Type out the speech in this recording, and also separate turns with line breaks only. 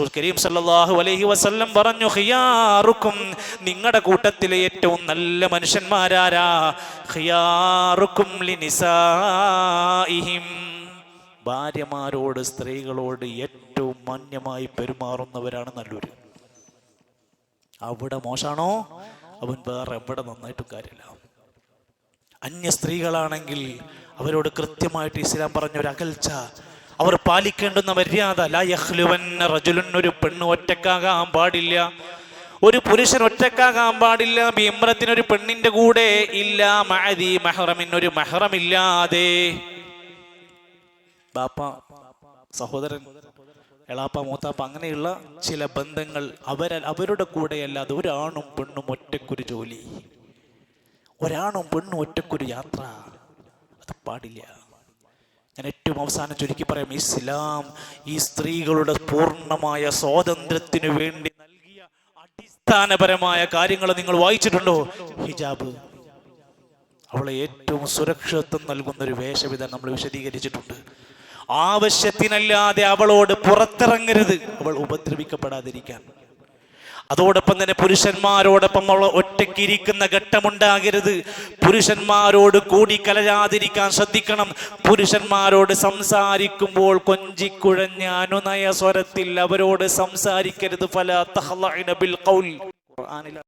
റസൂൽ കരീം സല്ലല്ലാഹു അലൈഹി വസല്ലം പറഞ്ഞു ഖിയാറുക്കും നിങ്ങളുടെ കൂട്ടത്തിലെ ഏറ്റവും നല്ല മനുഷ്യന്മാരാരാ? ഖിയാറുക്കും ലിനിസാഇഹിം. ഭാര്യമാരോട് സ്ത്രീകളോട് ഏറ്റവും മാന്യമായി പെരുമാറുന്നവരാണ് നല്ലൂര്. അവിടെ മോശാണോ? അവൻ വേറെ എവിടെ നന്നായിട്ടും കാര്യമില്ല. അന്യ സ്ത്രീകളാണെങ്കിൽ അവരോട് കൃത്യമായിട്ട് ഇസ്ലാം പറഞ്ഞ ഒരു അകൽച്ച അവർ പാലിക്കേണ്ടുന്ന മര്യാദ. ലാ റജുലുൻ ഒരു പെണ്ണ് ഒറ്റക്കാകാൻ പാടില്ല. ഒരു പുരുഷൻ ഒറ്റക്കാകാൻ പാടില്ല. ബിംറത്തിന് ഒരു പെണ്ണിന്റെ കൂടെ ഇല്ല. മഅദി മഹ്റമിന് ഒരു മെഹ്റമില്ലാതെ. ബാപ്പ സഹോദരൻ എളാപ്പ മൂത്താപ്പ അങ്ങനെയുള്ള ചില ബന്ധങ്ങൾ അവര അവരുടെ കൂടെയല്ലാതെ ഒരാണും പെണ്ണും ഒറ്റക്കൊരു ജോലി. ഒരാണും പെണ്ണും ഒറ്റക്കൊരു യാത്ര. അത് പാടില്ല. ഞാൻ ഏറ്റവും അവസാനം ചുരുക്കി പറയാം ഇസ്ലാം ഈ സ്ത്രീകളുടെ പൂർണമായ സ്വാതന്ത്ര്യത്തിന് വേണ്ടി നൽകിയ അടിസ്ഥാനപരമായ കാര്യങ്ങൾ നിങ്ങൾ വായിച്ചിട്ടുണ്ടോ? ഹിജാബ്. അവളെ ഏറ്റവും സുരക്ഷിതത്വം നൽകുന്ന ഒരു വേഷവിധാനം നമ്മൾ വിശദീകരിച്ചിട്ടുണ്ട്. ആവശ്യത്തിനല്ലാതെ അവളോട് പുറത്തിറങ്ങരുത്. അവൾ ഉപദ്രവിക്കപ്പെടാതിരിക്കാൻ. അതോടൊപ്പം തന്നെ പുരുഷന്മാരോടൊപ്പം അവൾ ഒറ്റയ്ക്കിരിക്കുന്ന ഘട്ടമുണ്ടാകരുത്. പുരുഷന്മാരോട് കൂടി കലരാതിരിക്കാൻ ശ്രദ്ധിക്കണം. പുരുഷന്മാരോട് സംസാരിക്കുമ്പോൾ കൊഞ്ചിക്കുഴഞ്ഞ അനുനയ സ്വരത്തിൽ അവരോട് സംസാരിക്കരുത്. ഫല തഹ്ലൈന ബിൽ ഖൗൽ. ഖുർആനിൽ